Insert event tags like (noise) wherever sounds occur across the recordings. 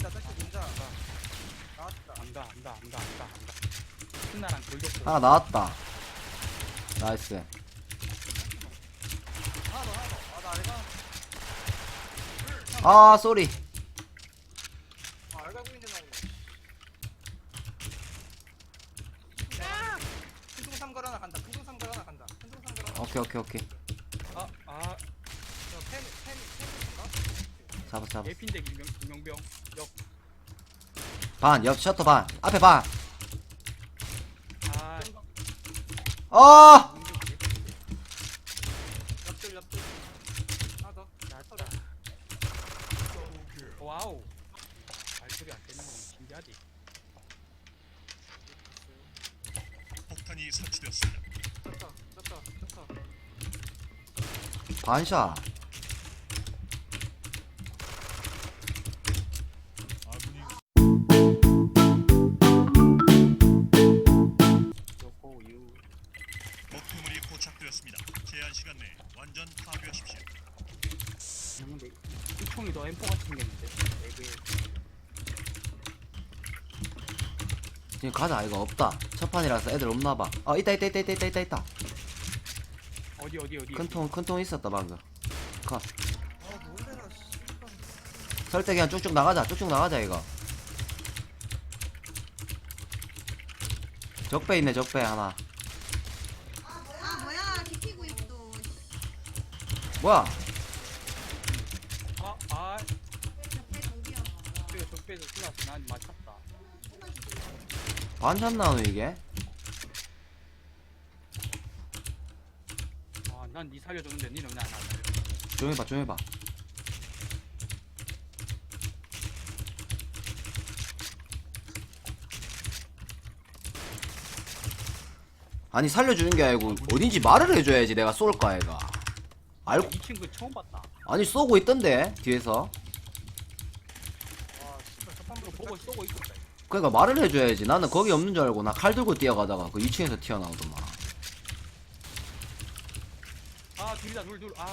민다 다시 민다 나왔다. 안다 안다 안다 안다 안다. 스나랑 돌격도 하나 나왔다. 나이스. 하나 더 하나 더아나 알가 아 쏘리. 아 알가고 있는 나오네. 큰통 삼걸 하나 간다 큰통 삼걸 하나 간다 큰통 삼걸 하나 오케이 오케이 오케이. 아아. 저펜펜 펜인가? 잡아 잡아. 예핀데 김명, 김명병. 역 반 옆 셔터 반 앞에 반. 아, 어! 하나 더. 와우. 발소리 안 되는 건 신기하지. 폭탄이 설치되었습니다. 쳤다 쳤다 쳤다. 반샷 지금 가자. 이거 없다. 첫 판이라서 애들 없나봐. 어 있다 있다 있다 있다 있다 있다. 있다 어디 어디 어디? 큰통 큰 통 있었다 방금. 컷. 아 놀래라 씨발. 설때 그냥 쭉쭉 나가자. 쭉쭉 나가자 이거. 적배 있네 적배 하나. 아 뭐야? 기피고 입도. 뭐야 아아 옆에 저기요 그래 적배에서 스나 난 맞췄다 반샷 나오네 이게. 아 난니 살려줬는데 니는 왜안 살려 조용히 봐 조용히 봐. 아니 살려주는 게 아니고 어딘지 말을 해줘야지 내가 쏠까 애가. 알고 이 친구 처음 봤다. 아니 쏘고 있던데 뒤에서 와 씨발 첫 이거 판부터 보고 쏘고 있었다 그러니까 말을 해줘야지. 나는 거기 없는 줄 알고 나 칼 들고 뛰어가다가 그 2층에서 튀어나오더만. 아 둘이다 둘둘아.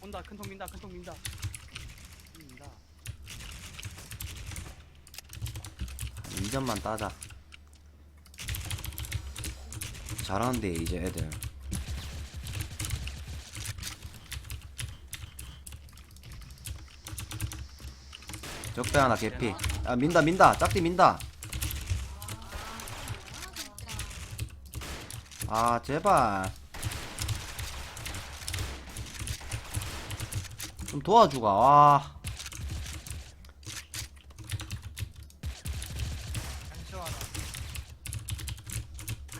온다 큰통 민다 큰통 민다. 민다. 2점만 따자. 잘하는데 이제 애들 적배 하나 개피. 아 민다 민다. 짝띠 민다. 아 제발. 좀 도와주가. 와.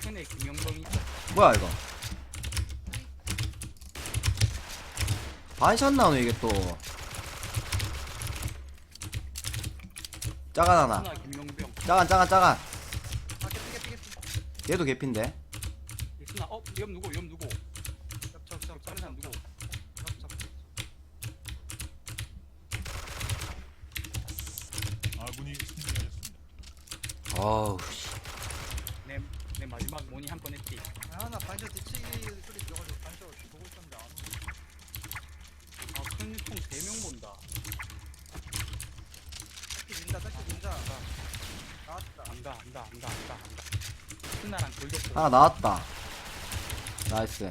큰애 김영범이. 뭐야 이거? 반샷 나오네 이게 또 짜간 하나. 짜간 짜간 짜간. 아 개피 개피 개피 얘도 개핀데. 이 스나 어옆 누구 옆 누구? 옆적적 다른 사람 누구? 옆적 아군이 승리하였습니다. 어우 씨. 내, 내 마지막 모니 한번 했지. 하나 반샷 뒤치기 소리 들어가지고 반샷 보고 있었는데 안 오네 아큰 통 3명 본다 다시 민다 나왔다 안다 안다 안다. 안다 안다 스나랑 돌격도 하나 나왔다. 나이스.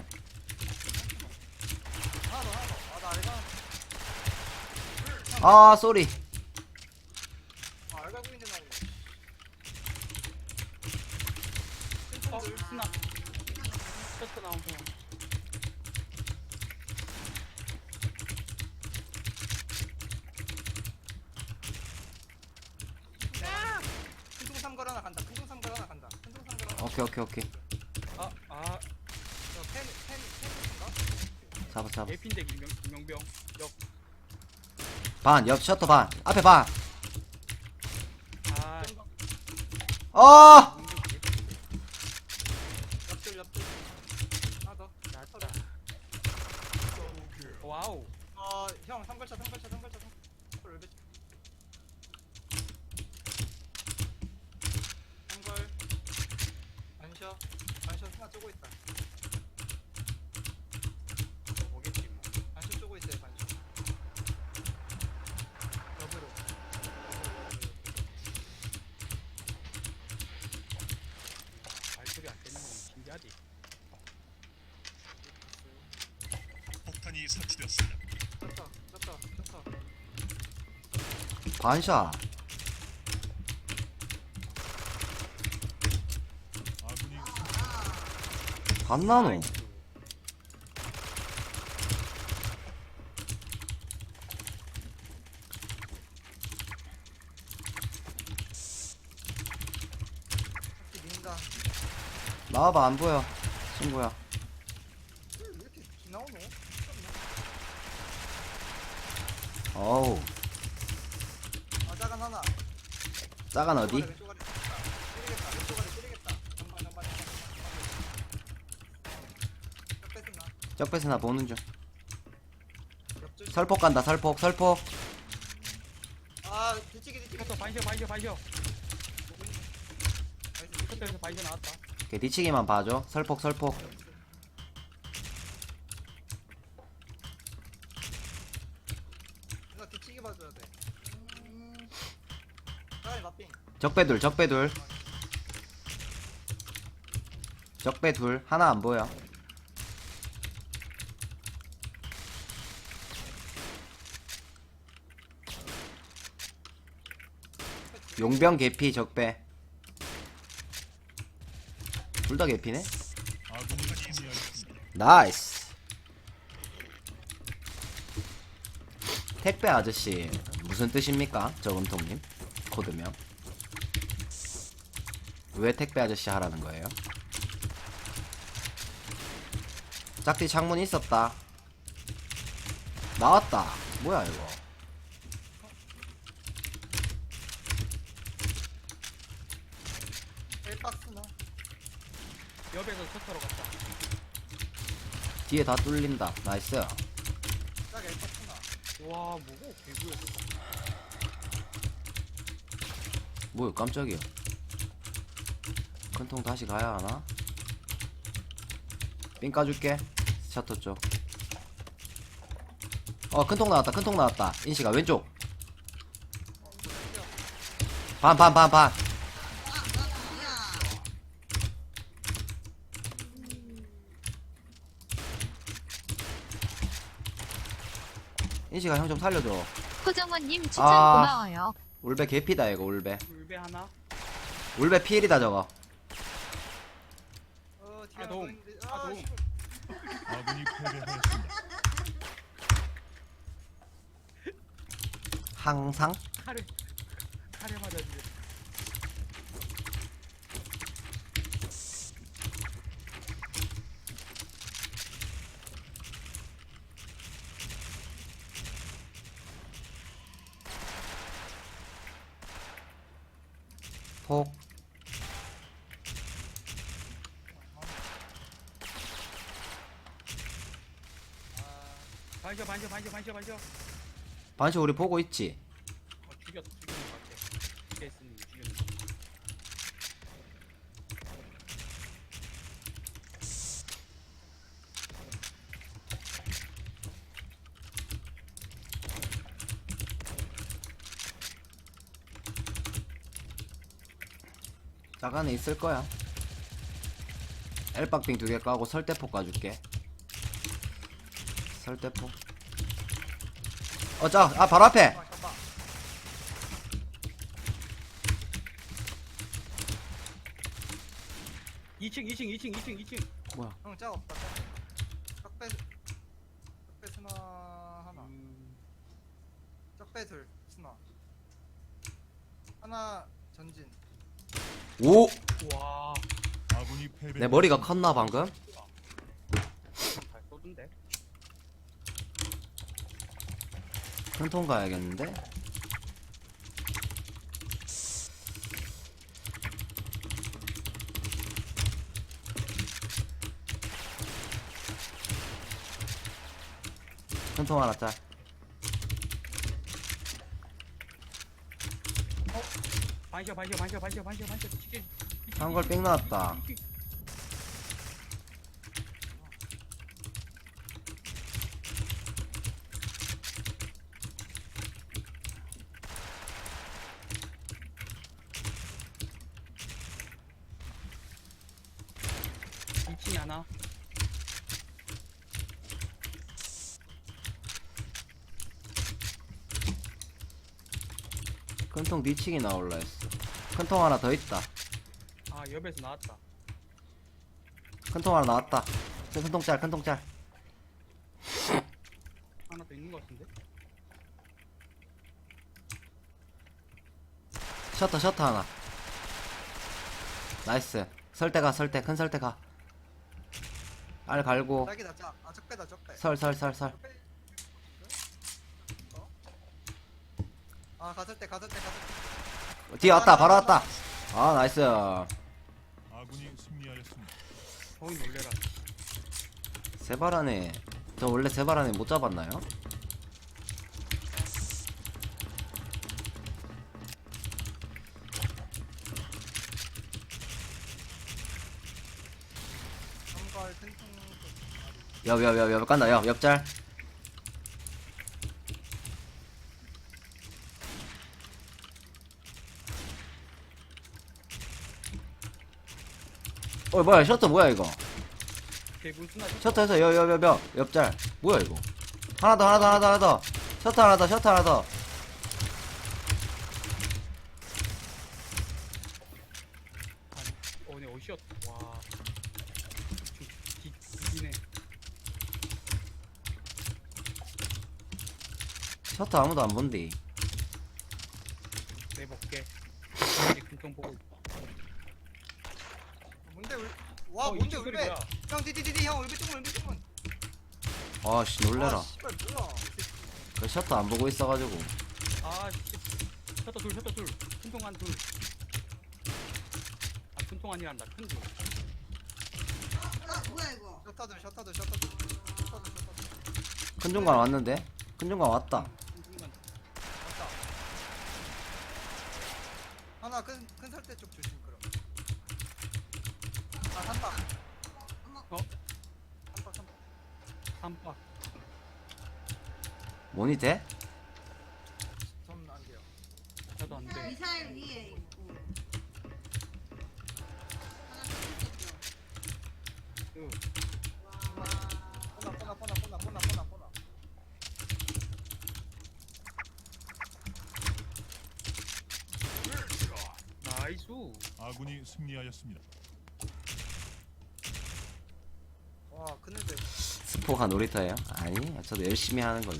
하나 더 하나 더아나 알가 아 쏘리 아 알가고 있는 나오네 어 스나 셔터 나온 거 큰통 삼걸 하나 간다 큰통 삼걸 하나 간다 큰통 삼걸 하나 오케이 오케이. 오케이 아 아 저 펜 펜 펜인가? 잡아 잡아. 예핀데 김명, 김명병. 역. 반옆 셔터 반. 앞에 반. 아, 어! 옆들 옆들 하나 더 낫다 와우 어형 삼걸차 삼걸차 삼걸차 삼걸 왜 삼걸 반셔 반셔 하나 쪼고 있다 뭐겠지 뭐 반셔 쪼고 있어요 반셔 옆으로 폭탄이 설치되었습니다. 졌다 졌다. 졌다 반샷. 아군이 반나노. 나와봐 안 보여 친구야 왜 이렇게 비 나오노? 어우. 아 작은 하나. 짜간 어디? 왼쪽 아래 왼쪽 아래 적배스 나? 보는 중. 옆줄 설폭 간다 설폭 설폭. 아 뒤치기 뒤치기. 반셔 반셔 반셔 나이스. 컷터에서 반셔 나왔다. 걔 뒤치기만 봐줘. 설폭 설폭 누나 뒤치기 봐줘야 돼 사람이 마핑 적배 둘 적배 둘. 적배 둘 하나 안 보여. 용병 개피 적배. 둘 다 개피네. 나이스. 택배 아저씨 무슨 뜻입니까? 저금통님 코드명 왜 택배 아저씨 하라는 거예요? 짝지 창문 있었다. 나왔다. 뭐야 이거? 옆에서 컷터로 갔다. 뒤에 다 뚫린다. 나이스. 짝 헬박스나. 와 뭐고? 개구였어. 뭐야 깜짝이야 큰 통 다시 가야 하나? 삥 까줄게. 셔터 쪽 어 큰 통 나왔다 큰 통 나왔다. 인시가 왼쪽. 반 반 반 반. 인시가 형좀 살려줘. 호정원님 추천 아. 고마워요. 울베 개피다 이거 울베. 물배 하나? 울베 피일이다 저거. 어 아, 있는데. 아. 씨발. 아군이 패배하였습니다. 항상 칼에 칼에 맞았는데 폭 반셔 반셔 반셔 반셔 반셔 반시 우리 보고 있지? 어 죽였 죽였는 것 같아 케이스님 죽였는 것 같아. 자간에 있을 거야. 엘박빙 두 개 까고 설대폭 까줄게 설대폭 어자 아 바로 앞에 잠깐만, 잠깐만. 2층 2층 2층 2층 2층 뭐야 형, 짝 없다. 짝배 짝배 스나 하나. 음, 짝배 둘 스나. 하나 전진. 오! 내 머리가 컸나 방금? 잘 쏘던데 큰통 가야겠는데? 큰통 하나 짤. 반셔 반셔 반셔 반셔 반셔 반셔 한걸 뺑 나왔다 2층이 나올라 했어. 큰 통 하나 더 있다. 아 옆에서 나왔다. 큰 통 하나 나왔다. 큰통짤 큰통짤. 하나 더 있는 것 같은데? 셔터 셔터 하나. 나이스. 설대가 설대. 큰 설대가. 알 갈고. 설설 설설. 아 가설 때 가설 때 가설 때. 뒤에 왔다 바로 왔다. 아 나이스. 아군이 승리하였습니다. 놀래라. 세발 안에 저 원래 세발 안에 못 잡았나요? 삼갈 큰통 옆옆옆옆 간다. 옆 옆짤 어 뭐야 셔터 뭐야 이거? 셔터에서 옆옆옆옆 옆짤 뭐야 이거? 하나 더 하나 더 하나 더 하나 더. 셔터 하나 더 셔터 하나 더. 와. 뒤, 뒤네. 셔터 아무도 안 본디. 내볼게. 이제 금통 보고 있다 뭔데 울... 와 어, 뭔데 이 울베? 형 디디디디 형 울베 쪽문 울베 쪽문 아씨 놀래라. 아 씨발 뭐야? 그 셔터 안 보고 있어가지고. 아 씨. 셔터 둘 셔터 둘. 큰통 한 둘아 큰통 아니란다. 아 뭐야 이거 셔터들 셔터들 셔터들 셔터들 셔터들 큰 중간 왔는데? 큰 중간 왔다. 큰통만 왔다. 하나 큰, 큰 설대 쪽 조심 그럼 아 한박 어? 한박 한박 삼박 뭐니 돼? 전안 돼요 나도 안 돼 미사일 위에 있고 하나 더 있었죠 뽀나 뽀나 뽀나 뽀나 뽀나 뽀나 뽀나 나이스 아군이 승리하였습니다. 와 그늘배 스포가 놀이터예요? 아니 저도 열심히 하는 거지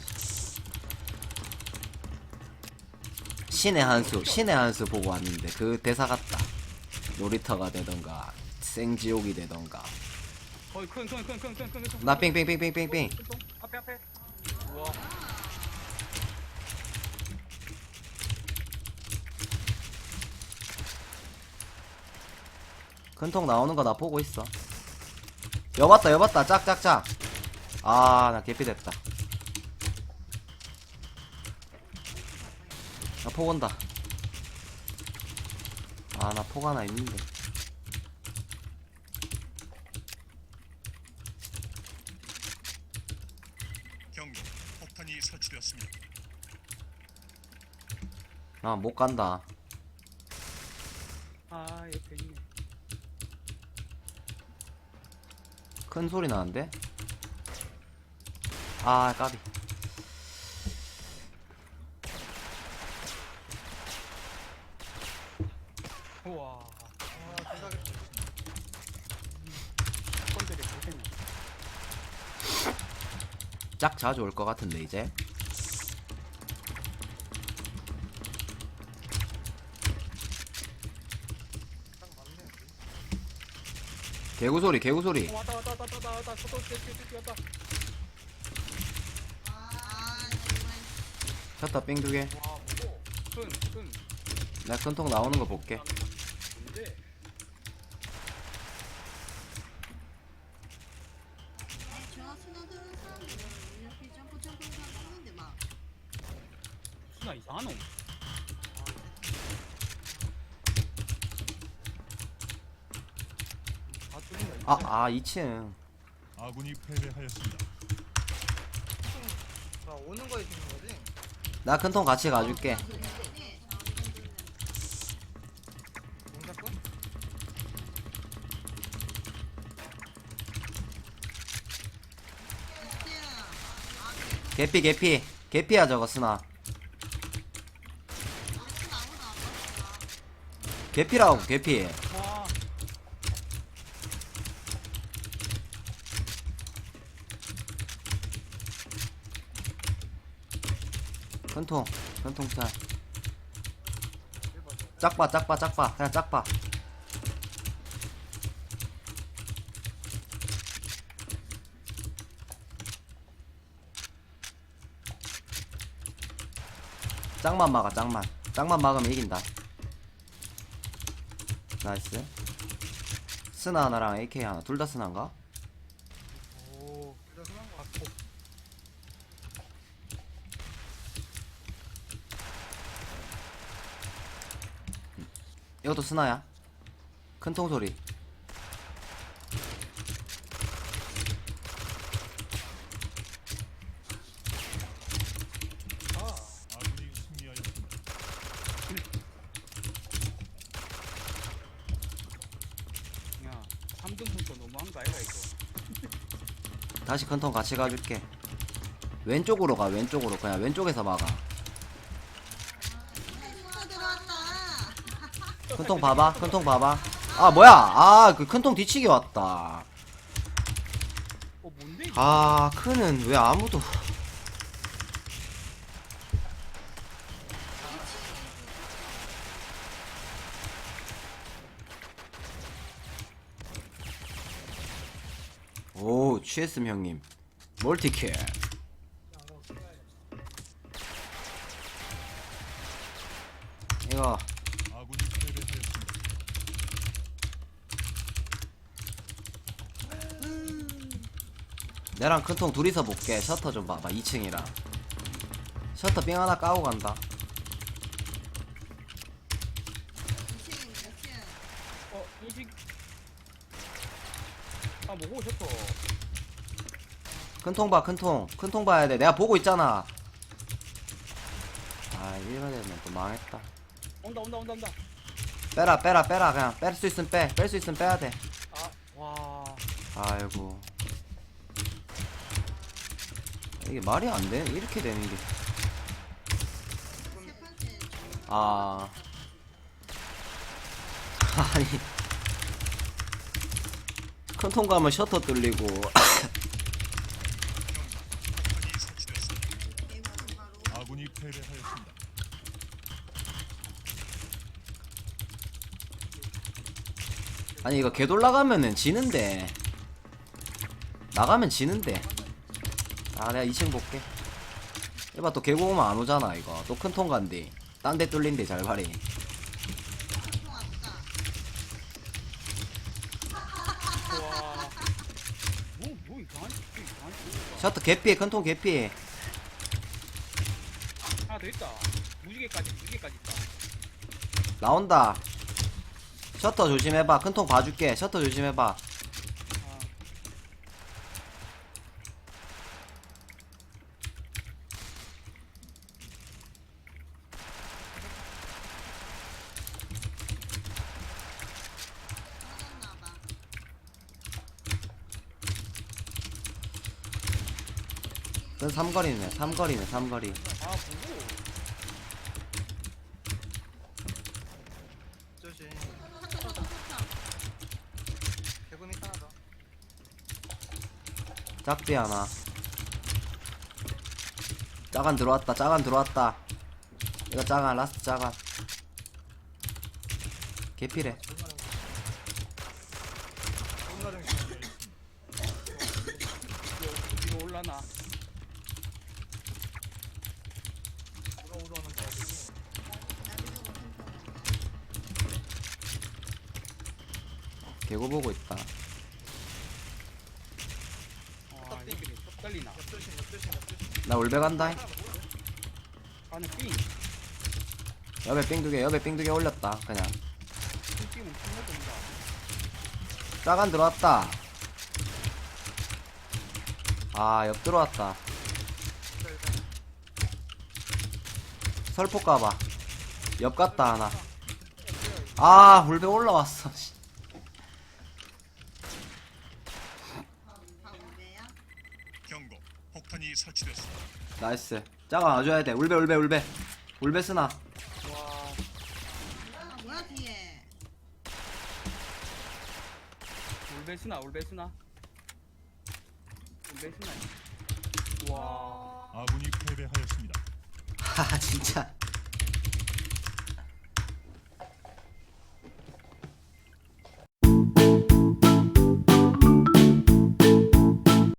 신의 한수 신의 한수 보고 왔는데 그 대사 같다. 놀이터가 되던가 생지옥이 되던가. 어이 큰큰큰큰큰큰 나 큰통 앞에 앞에. 우와 큰통 나오는 거 나 보고 있어. 여봤다 여봤다. 짝짝짝 아 나 개피 됐다. 나폭 온다. 아나폭 하나 있는데. 경고. 폭탄이 설치되었습니다. 아 못 간다. 아 옆에 있네. 큰 소리 나는데 아 까비. 우와. 아 고생이야 짝 자주 올 것 같은데 이제. 딱 맞네 개구 소리 개구 소리. 어, 왔다 왔다 왔다 왔다 왔다. 뛰뛰뛰 왔다 아 정말 셔터 삥 두개 와 무거워 큰큰 내가 큰통 나오는 거 볼게 뭔데 저 스노드는 사람들은 이렇게 점프 점프 점프 하는데 막 수나 이상한 놈 아, 아 이제. 아 2층 아군이 패배하였습니다. 자 오는 거에 주는 나 큰 통 같이 가줄게. 개피 개피. 개피야 저거 스나. 개피라고 개피 큰통 짤 짝봐 짝봐 짝봐 그냥 짝봐 짝만 막아 짝만. 짝만 막으면 이긴다. 나이스. 스나 하나랑 AK 하나. 둘 다 스나인가? 오 이것도 스나야 큰 통 소리. 아군이 승리하였습니다. 야 3등 분도 너무한 거 아이가 이거. 다시 큰 통 같이 가줄게. 왼쪽으로 가 왼쪽으로. 그냥 왼쪽에서 막아 또 들어왔다. 큰통 봐봐 큰통 봐봐. 아 뭐야? 아그 큰통 뒤치기 왔다. 어 뭔데 이거? 아 크는 왜 아무도. 오 취했음 형님. 멀티킬. 이거 아군이 패배하였습니다. 내랑 큰통 둘이서 볼게. 셔터 좀 봐봐 2층이랑. 셔터 삥 하나 까고 간다. 2층, 2층. 어 인식. 아 뭐고 셔터 큰통 봐 큰통. 큰통 봐야 돼. 내가 보고 있잖아. 아 이러면 되면 또 망했다. 온다 온다 온다 온다. 빼라 빼라 빼라. 그냥 뺄 수 있으면 빼뺄 수 있으면 빼야 돼. 아 와. 아이고 이게 말이 안 돼? 이렇게 되는 게. 아. (laughs) 아니. 큰통 가면 셔터 뚫리고. 아군이 패배하였습니다. 아니, 이거 개돌 나가면은 지는데. 나가면 지는데. 아, 내가 2층 볼게. 이봐, 또 개고 오면 안 오잖아, 이거. 또 큰 통 간디. 딴 데 뚫린데, 잘 발이. 셔터 개피, 큰통 개피. 하나 더 있다. 무지개까지 무지개까지 있다. 나온다. 셔터 조심해봐. 큰 통 봐줄게. 셔터 조심해봐. 그건 삼거리네, 삼거리네, 삼거리. 아 하나 더. 짝비 하나. 짜간 들어왔다, 짜간 들어왔다. 이거 짜간, 라스트 짜간. 정신. 이거 올라나. 누가 우러오는 거야 지금. 나중에 오픈 개고 보고 있다. 아. 옆조심 옆조심 옆조심. 나. 안에 삥. 옆에 삥두 개, 옆에 삥두개 올렸다. 그냥. 삥 찍으면 큰거 된다. 짜간 들어왔다. 아, 옆 들어왔다. 설포 까봐. 옆 갔다 하나. 아, 울베 올라왔어. 씨. 설치됐습니다. 나이스 짜가 놔줘야 돼 울베 울베 울베 울베 쓰나 와, 뭐야 뒤에 올베스나, 올베스나. 올베스나. 와, 아군이 패배하였습니다. 하 (laughs) 아, 진짜